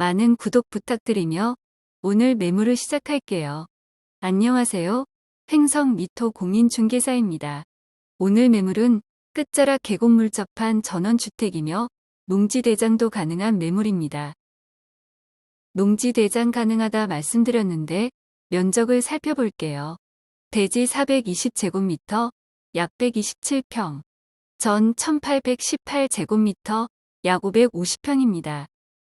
많은 구독 부탁드리며 오늘 매물을 시작할게요. 안녕하세요. 횡성 미토 공인중개사입니다. 오늘 매물은 끝자락 계곡물 접한 전원주택이며 농지대장도 가능한 매물입니다. 농지대장 가능하다 말씀드렸는데 면적을 살펴볼게요. 대지 420제곱미터, 약 127평, 전 1818제곱미터, 약 550평입니다.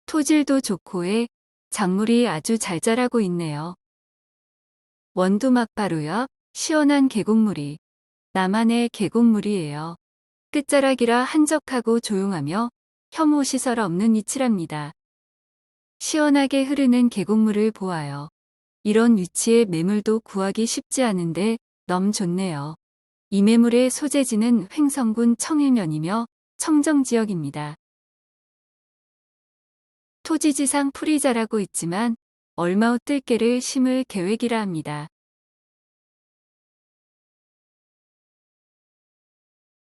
토질도 좋고에 작물이 아주 잘 자라고 있네요. 원두 막 바로 옆 시원한 계곡물이 나만의 계곡물이에요. 끝자락이라 한적하고 조용하며 혐오 시설 없는 위치랍니다. 시원하게 흐르는 계곡물을 보아요. 이런 위치에 매물도 구하기 쉽지 않은데 너무 좋네요. 이 매물의 소재지는 횡성군 청일면이며 청정지역입니다. 토지지상 풀이 자라고 있지만 얼마 후 뜰개를 심을 계획이라 합니다.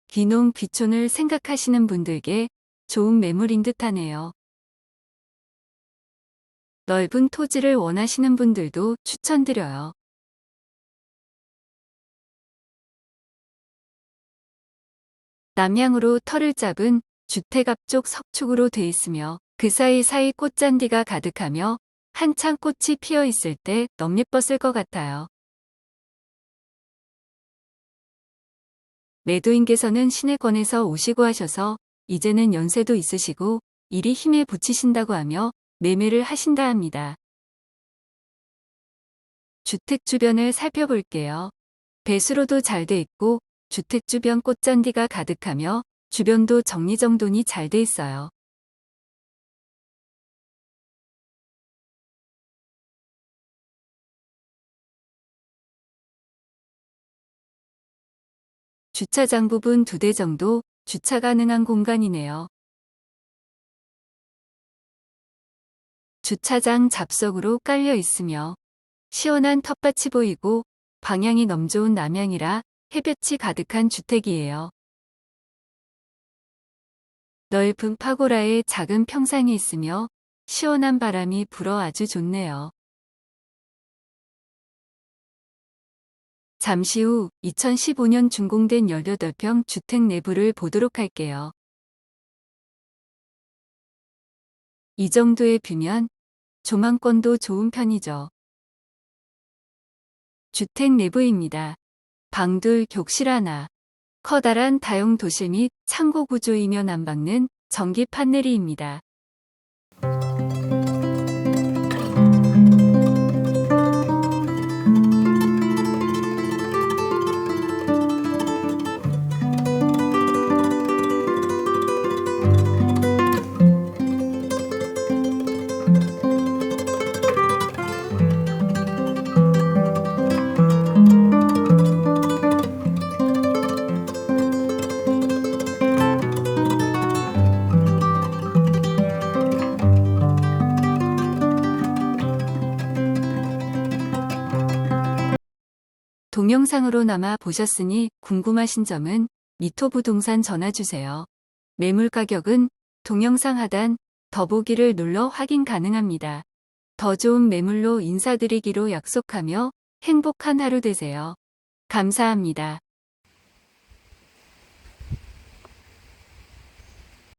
귀농 귀촌을 생각하시는 분들께 좋은 매물인 듯하네요. 넓은 토지를 원하시는 분들도 추천드려요. 남향으로 털을 잡은 주택 앞쪽 석축으로 돼 있으며 그 사이사이 꽃잔디가 가득하며 한창 꽃이 피어 있을 때 너무 예뻤을 것 같아요. 매도인께서는 시내권에서 오시고 하셔서 이제는 연세도 있으시고 일이 힘에 부치신다고 하며 매매를 하신다 합니다. 주택 주변을 살펴볼게요. 배수로도 잘 돼 있고 주택 주변 꽃잔디가 가득하며 주변도 정리정돈이 잘 돼 있어요. 주차장 부분 두 대 정도 주차 가능한 공간이네요. 주차장 잡석으로 깔려 있으며 시원한 텃밭이 보이고 방향이 넘 좋은 남향이라 햇볕이 가득한 주택이에요. 넓은 파고라에 작은 평상이 있으며 시원한 바람이 불어 아주 좋네요. 잠시 후 2015년 준공된 18평 주택 내부를 보도록 할게요. 이 정도의 뷰면 조망권도 좋은 편이죠. 주택 내부입니다. 방둘 격실 하나. 커다란 다용 도실 및 창고 구조이며 난방는 전기 판넬이입니다. 동영상으로나마 보셨으니 궁금하신 점은 미토 부동산 전화주세요. 매물 가격은 동영상 하단 더보기를 눌러 확인 가능합니다. 더 좋은 매물로 인사드리기로 약속하며 행복한 하루 되세요. 감사합니다.